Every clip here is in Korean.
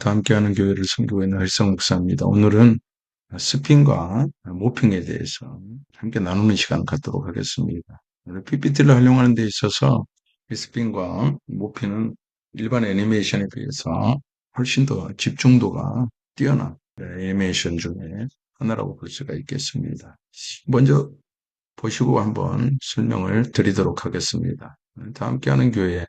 다 함께하는 교회를 섬기고 있는 활성 목사입니다. 오늘은 스핀과 모핑에 대해서 함께 나누는 시간을 갖도록 하겠습니다. PPT를 활용하는 데 있어서 스핀과 모핑은 일반 애니메이션에 비해서 훨씬 더 집중도가 뛰어난 애니메이션 중에 하나라고 볼 수가 있겠습니다. 먼저 보시고 한번 설명을 드리도록 하겠습니다. 다 함께하는 교회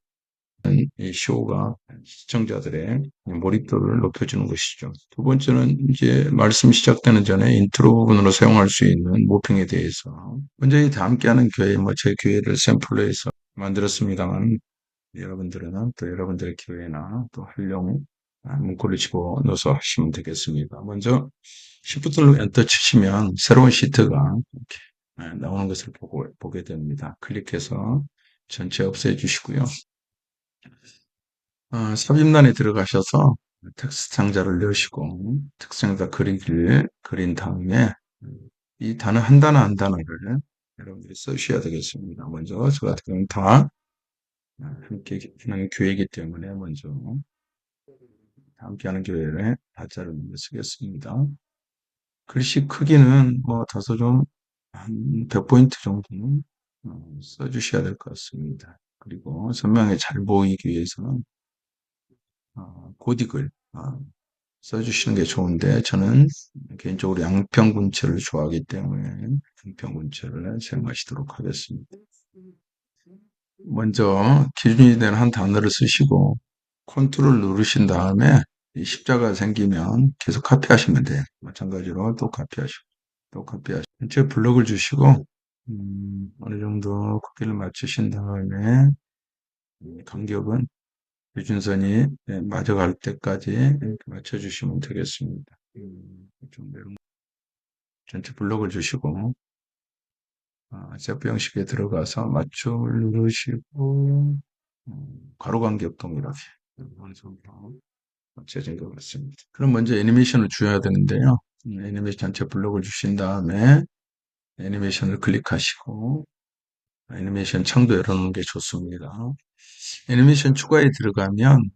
이 쇼가 시청자들의 몰입도를 높여주는 것이죠. 두 번째는 이제 말씀 시작되는 전에 인트로 부분으로 사용할 수 있는 모핑에 대해서 먼저 이 함께하는 교회, 뭐 제 교회를 샘플로 해서 만들었습니다만 여러분들은 또 여러분들의 교회나 또 활용 문구를 집어넣어서 하시면 되겠습니다. 먼저 시프트를 엔터 치시면 새로운 시트가 이렇게 나오는 것을 보고, 보게 됩니다. 클릭해서 전체 없애주시고요. 어, 삽입란에 들어가셔서 텍스트 상자를 넣으시고 텍스트 상자 그리기를 그린 다음에 이 단어 한 단어 한 단어를 여러분들이 써주셔야 되겠습니다. 먼저 저 같은 경우는 다 함께 하는 교회이기 때문에 먼저 함께 하는 교회를 다자를 쓰겠습니다. 글씨 크기는 뭐 다소 좀 한 100포인트 정도는 어, 써주셔야 될 것 같습니다. 그리고 선명하게 잘 보이기 위해서는 어, 고딕을 어, 써주시는 게 좋은데 저는 개인적으로 양평군체를 좋아하기 때문에 양평군체를 사용하시도록 하겠습니다. 먼저 기준이 되는 한 단어를 쓰시고 컨트롤 누르신 다음에 십자가 생기면 계속 카피하시면 돼요. 마찬가지로 또 카피하시고 또 카피하시고 전체 블럭을 주시고 음, 어느 정도 크기를 맞추신 다음에 간격은 유준선이 네, 맞아갈 때까지 이렇게 맞춰주시면 되겠습니다. 음, 전체 블록을 주시고 아, 세프 형식에 들어가서 맞춤을 누르시고 음, 가로 간격 동일하게 어느 정도 맞춰진 것 같습니다. 그럼 먼저 애니메이션을 주어야 되는데요. 음, 애니메이션 전체 블록을 주신 다음에 애니메이션을 클릭하시고 애니메이션 창도 열어놓는 게 좋습니다. 애니메이션 추가에 들어가면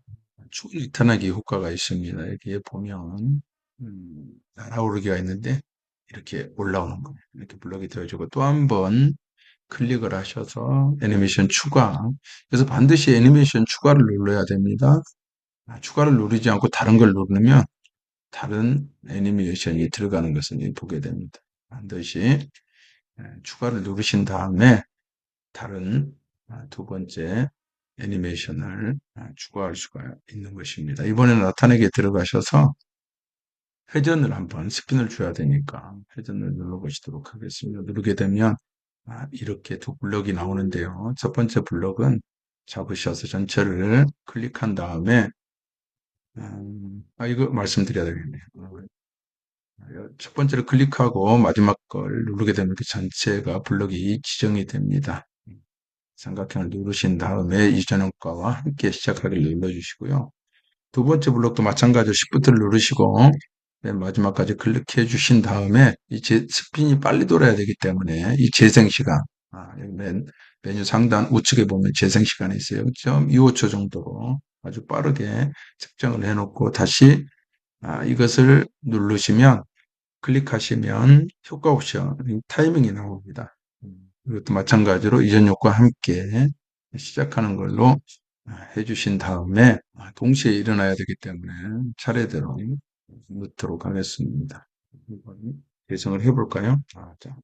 추가 리턴하기 효과가 있습니다. 여기에 보면 음, 날아오르기가 있는데 이렇게 올라오는 거예요. 이렇게 블럭이 되어지고 또 한 번 클릭을 하셔서 애니메이션 추가 그래서 반드시 애니메이션 추가를 눌러야 됩니다. 아, 추가를 누르지 않고 다른 걸 누르면 다른 애니메이션이 들어가는 것을 보게 됩니다. 반드시 예, 추가를 누르신 다음에 다른 아, 두 번째 애니메이션을 아, 추가할 수가 있는 것입니다. 이번에는 나타내게 들어가셔서 회전을 한번 스핀을 줘야 되니까 회전을 눌러보시도록 하겠습니다. 누르게 되면 아, 이렇게 두 블럭이 나오는데요. 첫 번째 블럭은 잡으셔서 전체를 클릭한 다음에 음, 아 이거 말씀드려야 되겠네요. 첫 번째를 클릭하고 마지막 걸 누르게 되면 전체가 블럭이 지정이 됩니다. 삼각형을 누르신 다음에 이전 효과와 함께 시작하기를 눌러주시고요. 두 번째 블록도 마찬가지로 Shift를 누르시고 맨 마지막까지 클릭해 주신 다음에 이 제, 스핀이 빨리 돌아야 되기 때문에 이 재생 시간 아, 맨 메뉴 상단 우측에 보면 재생 시간이 있어요. 0.25초 정도로 아주 빠르게 측정을 해놓고 다시 아, 이것을 누르시면 클릭하시면 효과 옵션 타이밍이 나옵니다. 이것도 마찬가지로 이전 요과 함께 시작하는 걸로 해주신 다음에 동시에 일어나야 되기 때문에 차례대로 넣도록 하겠습니다. 예성을 해볼까요? 아, 자.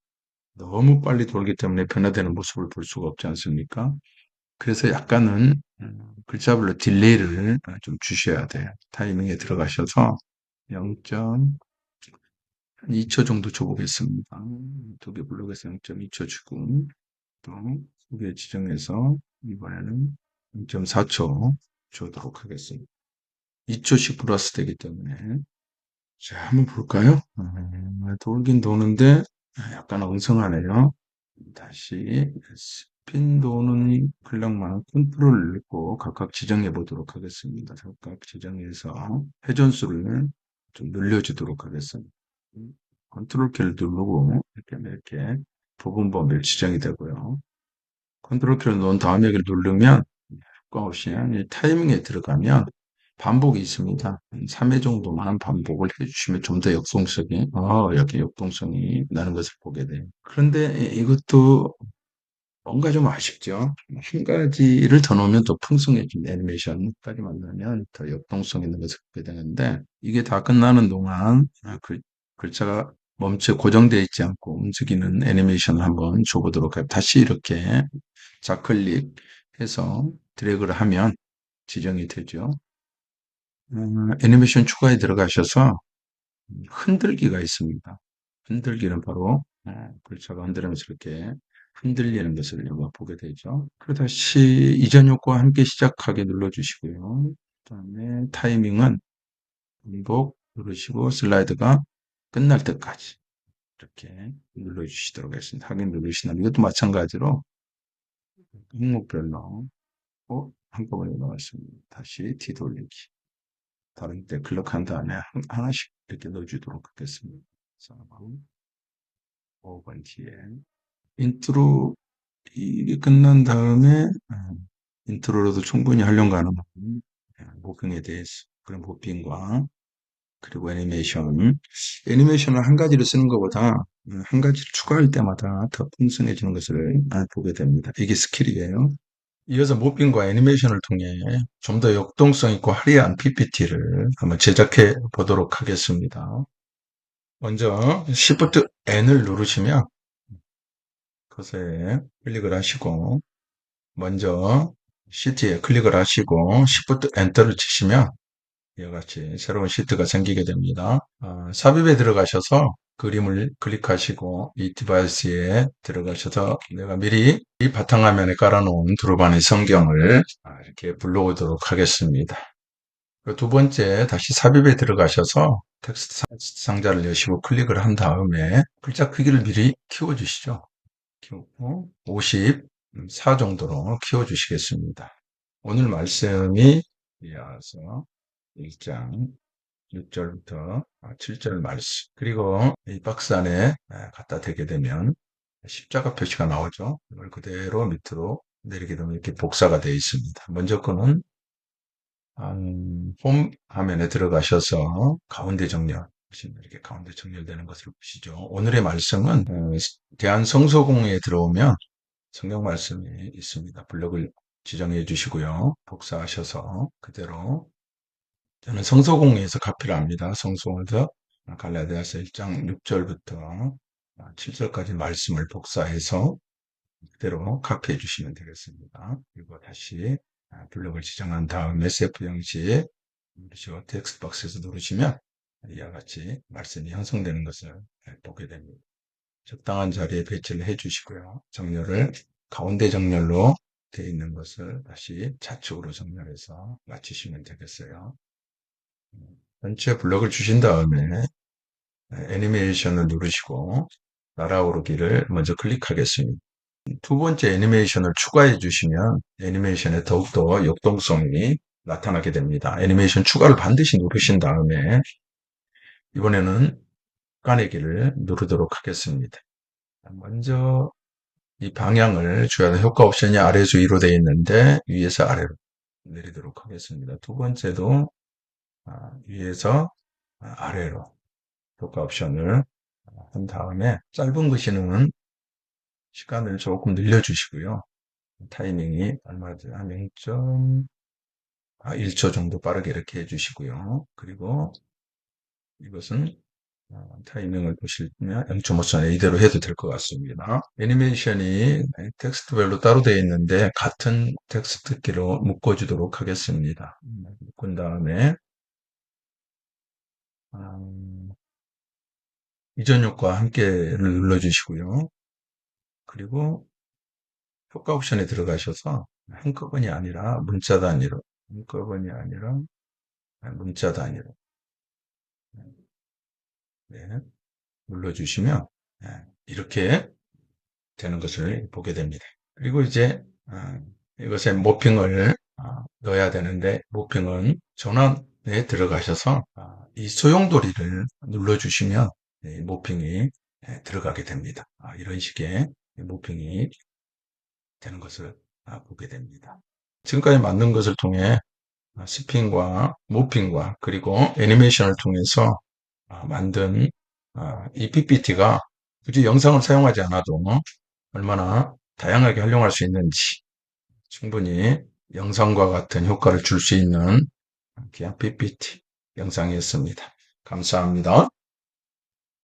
너무 빨리 돌기 때문에 변화되는 모습을 볼 수가 없지 않습니까? 그래서 약간은 음, 글자별로 딜레이를 좀 주셔야 돼요. 타이밍에 들어가셔서 0. 2초 정도 줘보겠습니다. 두 개 블록에서 0.2초 주고 또2 개 지정해서 이번에는 0.4초 주도록 하겠습니다. 2초씩 플러스 되기 때문에 자 한번 볼까요? 음, 돌긴 도는데 약간 엉성하네요. 다시 스핀 도는 블럭만 컨트롤을 넣고 각각 지정해 보도록 하겠습니다. 각각 지정해서 회전수를 좀 늘려주도록 하겠습니다. 컨트롤 키를 누르고 이렇게 이렇게 부분 범위를 지정이 되고요. 컨트롤 키를 놓은 다음에 이걸 누르면 효과 없이 타이밍에 들어가면 반복이 있습니다. 3회 정도만 반복을 해주시면 좀 더 역동성이, 어, 여기 역동성이 나는 것을 보게 돼요. 그런데 이것도 뭔가 좀 아쉽죠. 한 가지를 더 넣으면 더 풍성해진 애니메이션까지 만나면 더 역동성 있는 것을 보게 되는데 이게 다 끝나는 동안 아, 글, 글자가 멈춰 고정되어 있지 않고 움직이는 애니메이션을 한번 줘보도록 해요. 다시 이렇게 좌클릭해서 드래그를 하면 지정이 되죠. 음, 애니메이션 추가에 들어가셔서 흔들기가 있습니다. 흔들기는 바로 어, 글자가 흔들리면서 이렇게 흔들리는 것을 우리가 보게 되죠. 그리고 다시 이전 효과와 함께 시작하게 눌러주시고요. 그 다음에 타이밍은 반복 누르시고 슬라이드가 끝날 때까지 이렇게 눌러주시도록 하겠습니다. 확인 누르시면 이것도 마찬가지로 항목별로 어, 한꺼번에 넣었습니다. 다시 뒤돌리기. 다른 때 클릭한 다음에 하나씩 이렇게 넣어주도록 하겠습니다. 4번, 5번 뒤에 인트로 이게 끝난 다음에 음, 인트로로도 충분히 활용 가능한 모핑에 대해서 그런 모핑과 그리고 애니메이션 애니메이션을 한 가지를 쓰는 것보다 음, 한 가지를 추가할 때마다 더 풍성해지는 것을 보게 됩니다. 이게 스킬이에요. 이어서 모핑과 애니메이션을 통해 좀 더 역동성 있고 화려한 PPT를 한번 제작해 보도록 하겠습니다. 먼저 Shift N을 누르시면 그것에 클릭을 하시고 먼저 시트에 클릭을 하시고 Shift Enter를 치시면 이와 같이 새로운 시트가 생기게 됩니다. 어, 삽입에 들어가셔서 그림을 클릭하시고 이 디바이스에 들어가셔서 내가 미리 이 바탕화면에 깔아놓은 두루반의 성경을 이렇게 불러오도록 하겠습니다. 두 번째 다시 삽입에 들어가셔서 텍스트 상자를 여시고 클릭을 한 다음에 글자 크기를 미리 키워주시죠. 키우고 54 정도로 키워주시겠습니다. 오늘 말씀이 이어서 1장 6절부터 7절 말씀 그리고 이 박스 안에 갖다 대게 되면 십자가 표시가 나오죠. 이걸 그대로 밑으로 내리게 되면 이렇게 복사가 되어 있습니다. 먼저 거는 음, 홈 화면에 들어가셔서 가운데 정렬 이렇게 가운데 정렬되는 것을 보시죠. 오늘의 말씀은 어, 대한성소공에 들어오면 성경 말씀이 있습니다. 블록을 지정해 주시고요. 복사하셔서 그대로 저는 성소공에서 카피를 합니다. 성소공에서 갈라디아서 1장 6절부터 7절까지 말씀을 복사해서 그대로 카피해 주시면 되겠습니다. 그리고 다시 블록을 지정한 다음 SF 형식 누르시고 텍스트 박스에서 누르시면 이와 같이 말씀이 형성되는 것을 보게 됩니다. 적당한 자리에 배치를 해 주시고요. 정렬을 가운데 정렬로 되어 있는 것을 다시 좌측으로 정렬해서 마치시면 되겠어요. 전체 블럭을 주신 다음에 애니메이션을 누르시고 날아오르기를 먼저 클릭하겠습니다. 두 번째 애니메이션을 추가해 주시면 애니메이션에 더욱더 역동성이 나타나게 됩니다. 애니메이션 추가를 반드시 누르신 다음에 이번에는 까내기를 누르도록 하겠습니다. 먼저 이 방향을 줘야 효과 옵션이 아래에서 위로 되어 있는데 위에서 아래로 내리도록 하겠습니다. 두 번째도 아, 위에서 아래로 효과 옵션을 한 다음에 짧은 것이는 시간을 조금 늘려주시고요. 타이밍이 얼마죠? 한 0.1초 아, 정도 빠르게 이렇게 해주시고요. 그리고 이것은 어, 타이밍을 보시면 0.5초 이대로 해도 될 것 같습니다. 애니메이션이 텍스트 별로 따로 되어 있는데 같은 텍스트 키로 묶어주도록 하겠습니다. 묶은 다음에 음, 이전 효과 함께를 눌러주시고요. 그리고 효과 옵션에 들어가셔서 한꺼번이 아니라 문자 단위로 한꺼번이 아니라 문자 단위로 네, 눌러주시면 네, 이렇게 되는 것을 보게 됩니다. 그리고 이제 어, 이것에 모핑을 어, 넣어야 되는데 모핑은 전원에 들어가셔서 어, 이 소용돌이를 눌러주시면 모핑이 네, 들어가게 됩니다. 이런 식의 모핑이 되는 것을 보게 됩니다. 지금까지 만든 것을 통해 스핀과 모핑과 그리고 애니메이션을 통해서 아, 만든 아, 이 PPT가 굳이 영상을 사용하지 않아도 얼마나 다양하게 활용할 수 있는지 충분히 영상과 같은 효과를 줄 수 있는 귀한 PPT 영상이었습니다. 감사합니다.